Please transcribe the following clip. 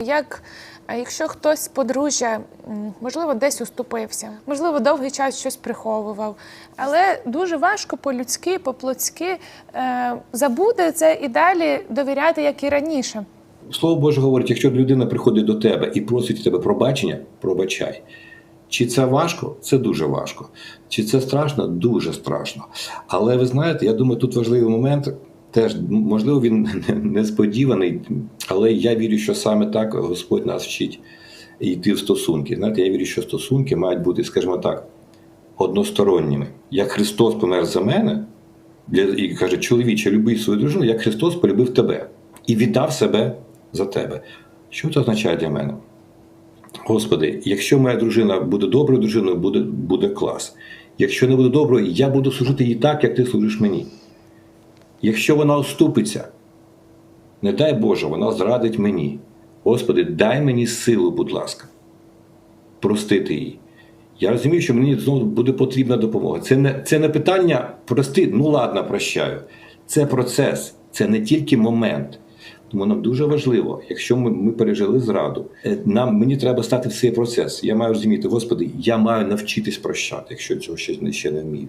Як якщо хтось подружжя, можливо, десь уступився, можливо, довгий час щось приховував, але дуже важко по-людськи, по-плотськи е, забути це і далі довіряти, як і раніше. Слово Боже говорить, якщо людина приходить до тебе і просить у тебе пробачення, пробачай. Чи це важко? Це дуже важко. Чи це страшно? Дуже страшно. Але ви знаєте, я думаю, тут важливий момент. Теж можливо він несподіваний, але я вірю, що саме так Господь нас вчить йти в стосунки. Знаєте, я вірю, що стосунки мають бути, скажімо так, односторонніми. Як Христос помер за мене, для- і каже, чоловіче, люби свою дружину, як Христос полюбив тебе і віддав себе за тебе. Що це означає для мене? Господи, якщо моя дружина буде доброю дружиною, буде, буде клас. Якщо не буде доброю, я буду служити їй так, як ти служиш мені. Якщо вона оступиться, не дай Боже, вона зрадить мені. Господи, дай мені силу, будь ласка, простити її. Я розумію, що мені знову буде потрібна допомога. Це не, це не питання прости, ну ладно, прощаю. Це процес, це не тільки момент. Тому нам дуже важливо, якщо ми, ми пережили зраду, е, нам мені треба стати в цей процес. Я маю розуміти, Господи, я маю навчитись прощати, якщо цього ще, ще не вмію.